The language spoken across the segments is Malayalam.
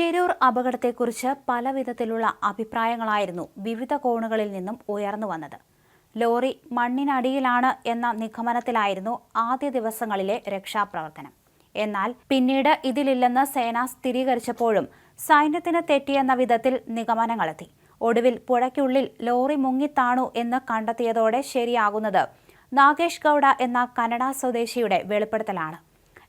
ഷിരൂർ അപകടത്തെക്കുറിച്ച് പല വിധത്തിലുള്ള അഭിപ്രായങ്ങളായിരുന്നു വിവിധ കോണുകളിൽ നിന്നും ഉയർന്നു വന്നത്. ലോറി മണ്ണിനടിയിലാണ് എന്ന നിഗമനത്തിലായിരുന്നു ആദ്യ ദിവസങ്ങളിലെ രക്ഷാപ്രവർത്തനം. എന്നാൽ പിന്നീട് ഇതിലില്ലെന്ന് സേന സ്ഥിരീകരിച്ചപ്പോഴും സൈന്യത്തിന് തെറ്റിയെന്ന വിധത്തിൽ നിഗമനങ്ങളെത്തി. ഒടുവിൽ പുഴയ്ക്കുള്ളിൽ ലോറി മുങ്ങിത്താണു എന്ന് കണ്ടെത്തിയതോടെ ശരിയാകുന്നത് നാഗേഷ് ഗൌഡ എന്ന കനഡ സ്വദേശിയുടെ വെളിപ്പെടുത്തലാണ്.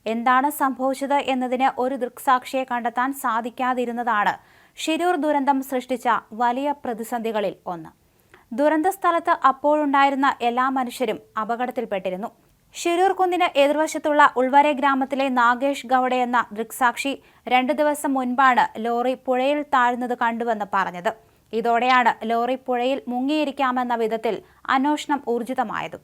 എന്താണ് സംഭവിച്ചത് എന്നതിന് ഒരു ദൃക്സാക്ഷിയെ കണ്ടെത്താൻ സാധിക്കാതിരുന്നതാണ്. ഷിരൂർ ദുരന്തം സൃഷ്ടിച്ച വലിയ പ്രതിസന്ധികളിൽ ഒന്ന്. ദുരന്ത സ്ഥലത്ത് അപ്പോഴുണ്ടായിരുന്ന എല്ലാ മനുഷ്യരും അപകടത്തിൽപ്പെട്ടിരുന്നു. ഷിരൂർ കുന്നിന് എതിർവശത്തുള്ള ഉൾവരെ ഗ്രാമത്തിലെ നാഗേഷ് ഗൌഡ എന്ന ദൃക്സാക്ഷി രണ്ടു ദിവസം മുൻപാണ് ലോറി പുഴയിൽ താഴ്ന്നത് കണ്ടുവെന്ന് പറഞ്ഞത്. ഇതോടെയാണ് ലോറി പുഴയിൽ മുങ്ങിയിരിക്കാമെന്ന വിധത്തിൽ അന്വേഷണം ഊർജിതമായതും.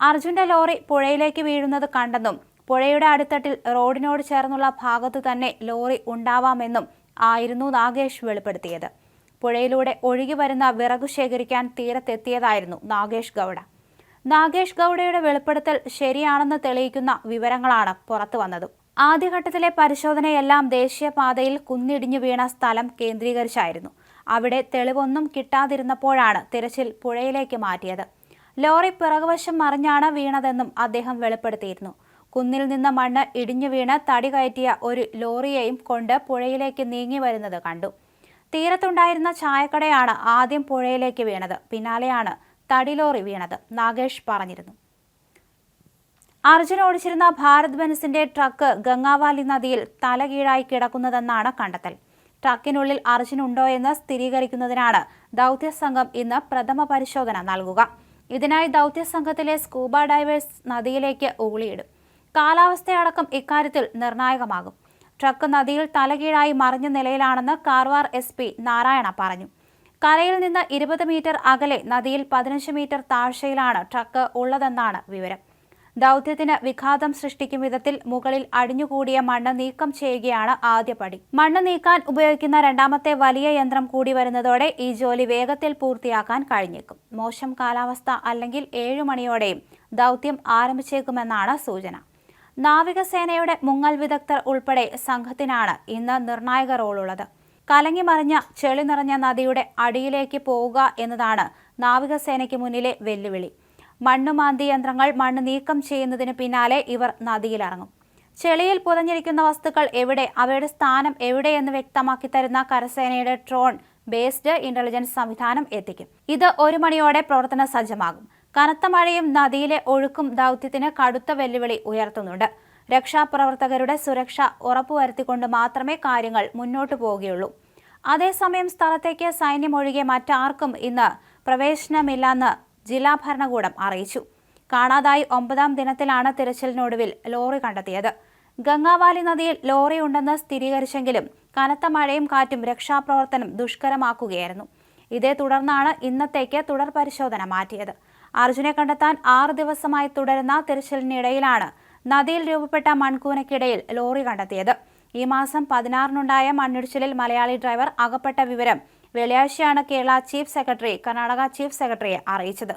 അർജുന്റെ ലോറി പുഴയിലേക്ക് വീഴുന്നത് കണ്ടെന്നും പുഴയുടെ അടിത്തട്ടിൽ റോഡിനോട് ചേർന്നുള്ള ഭാഗത്തു തന്നെ ലോറി ഉണ്ടാവാമെന്നും ആയിരുന്നു നാഗേഷ് വെളിപ്പെടുത്തിയത്. പുഴയിലൂടെ ഒഴുകി വരുന്ന വിറകു ശേഖരിക്കാൻ തീരത്തെത്തിയതായിരുന്നു നാഗേഷ് ഗൌഡ. നാഗേഷ് ഗൌഡയുടെ വെളിപ്പെടുത്തൽ ശരിയാണെന്ന് തെളിയിക്കുന്ന വിവരങ്ങളാണ് പുറത്തു വന്നത്. ആദ്യഘട്ടത്തിലെ പരിശോധനയെല്ലാം ദേശീയപാതയിൽ കുന്നിടിഞ്ഞു വീണ സ്ഥലം കേന്ദ്രീകരിച്ചായിരുന്നു. അവിടെ തെളിവൊന്നും കിട്ടാതിരുന്നപ്പോഴാണ് തിരച്ചിൽ പുഴയിലേക്ക് മാറ്റിയത്. ലോറി പിറകുവശം മറിഞ്ഞാണ് വീണതെന്നും അദ്ദേഹം വെളിപ്പെടുത്തിയിരുന്നു. കുന്നിൽ നിന്ന് മണ്ണ് ഇടിഞ്ഞു വീണ് തടി കയറ്റിയ ഒരു ലോറിയെയും കൊണ്ട് പുഴയിലേക്ക് നീങ്ങി വരുന്നത് കണ്ടു. തീരത്തുണ്ടായിരുന്ന ചായക്കടയാണ് ആദ്യം പുഴയിലേക്ക് വീണത്. പിന്നാലെയാണ് തടി ലോറി വീണത്. നാഗേഷ് പറഞ്ഞിരുന്നു. അർജുൻ ഓടിച്ചിരുന്ന ഭാരത് ബെൻസിന്റെ ട്രക്ക് ഗംഗാവാലി നദിയിൽ തലകീഴായി കിടക്കുന്നതെന്നാണ് കണ്ടെത്തൽ. ട്രക്കിനുള്ളിൽ അർജുൻ ഉണ്ടോ എന്ന് സ്ഥിരീകരിക്കുന്നതിനാണ് ദൗത്യസംഘം ഇന്ന് പ്രഥമ പരിശോധന നൽകുക. ഇതിനായി ദൗത്യസംഘത്തിലെ സ്കൂബ ഡൈവേഴ്സ് നദിയിലേക്ക് ഊളിയിടും. കാലാവസ്ഥയടക്കം ഇക്കാര്യത്തിൽ നിർണായകമാകും. ട്രക്ക് നദിയിൽ തലകീഴായി മറിഞ്ഞ നിലയിലാണെന്ന് കാർവാർ എസ് പി നാരായണ പറഞ്ഞു. കരയിൽ നിന്ന് ഇരുപത് മീറ്റർ അകലെ നദിയിൽ പതിനഞ്ച് മീറ്റർ താഴ്ചയിലാണ് ട്രക്ക് ഉള്ളതെന്നാണ് വിവരം. ദൗത്യത്തിന് വിഘാതം സൃഷ്ടിക്കും വിധത്തിൽ മുകളിൽ അടിഞ്ഞുകൂടിയ മണ്ണ് നീക്കം ചെയ്യുകയാണ് ആദ്യപടി മണ്ണ് നീക്കാൻ ഉപയോഗിക്കുന്ന രണ്ടാമത്തെ വലിയ യന്ത്രം കൂടി വരുന്നതോടെ ഈ ജോലി വേഗത്തിൽ പൂർത്തിയാക്കാൻ കഴിഞ്ഞേക്കും. മോശം കാലാവസ്ഥ അല്ലെങ്കിൽ ഏഴു മണിയോടെയും ദൗത്യം ആരംഭിച്ചേക്കുമെന്നാണ് സൂചന. നാവികസേനയുടെ മുങ്ങൽ വിദഗ്ധർ ഉൾപ്പെടെ സംഘത്തിനാണ് ഇന്ന് നിർണായക റോളുള്ളത്. കലങ്ങി മറിഞ്ഞ ചെളി നിറഞ്ഞ നദിയുടെ അടിയിലേക്ക് പോവുക എന്നതാണ് നാവികസേനയ്ക്ക് മുന്നിലെ വെല്ലുവിളി. മണ്ണ് മാന്തി യന്ത്രങ്ങൾ മണ്ണ് നീക്കം ചെയ്യുന്നതിന് പിന്നാലെ ഇവർ നദിയിലിറങ്ങും. ചെളിയിൽ പുതഞ്ഞിരിക്കുന്ന വസ്തുക്കൾ എവിടെ അവയുടെ സ്ഥാനം എവിടെയെന്ന് വ്യക്തമാക്കി തരുന്ന കരസേനയുടെ ട്രോൺ ബേസ്ഡ് ഇന്റലിജൻസ് സംവിധാനം എത്തിക്കും. ഇത് ഒരു മണിയോടെ പ്രവർത്തന സജ്ജമാകും. കനത്ത മഴയും നദിയിലെ ഒഴുക്കും ദൗത്യത്തിന് കടുത്ത വെല്ലുവിളി ഉയർത്തുന്നുണ്ട്. രക്ഷാപ്രവർത്തകരുടെ സുരക്ഷ ഉറപ്പുവരുത്തിക്കൊണ്ട് മാത്രമേ കാര്യങ്ങൾ മുന്നോട്ടു പോവുകയുള്ളൂ. അതേസമയം സ്ഥലത്തേക്ക് സൈന്യം ഒഴികെ മറ്റാർക്കും ഇന്ന് പ്രവേശനമില്ലെന്ന് ജില്ലാ ഭരണകൂടം അറിയിച്ചു. കാണാതായി ഒമ്പതാം ദിനത്തിലാണ് തിരച്ചിലിനൊടുവിൽ ലോറി കണ്ടെത്തിയത്. ഗംഗാവാലി നദിയിൽ ലോറി ഉണ്ടെന്ന് സ്ഥിരീകരിച്ചെങ്കിലും കനത്ത മഴയും കാറ്റും രക്ഷാപ്രവർത്തനം ദുഷ്കരമാക്കുകയായിരുന്നു. ഇതേ തുടർന്നാണ് ഇന്നത്തേക്ക് തുടർ പരിശോധന മാറ്റിയത്. അർജുനെ കണ്ടെത്താൻ ആറ് ദിവസമായി തുടരുന്ന തിരച്ചിലിനിടയിലാണ് നദിയിൽ രൂപപ്പെട്ട മൺകൂനയ്ക്കിടയിൽ ലോറി കണ്ടെത്തിയത്. ഈ മാസം പതിനാറിനുണ്ടായ മണ്ണിടിച്ചിലിൽ മലയാളി ഡ്രൈവർ അകപ്പെട്ട വിവരം വെള്ളിയാഴ്ചയാണ് Kerala chief secretary Karnataka chief സെക്രട്ടറിയെ അറിയിച്ചത്.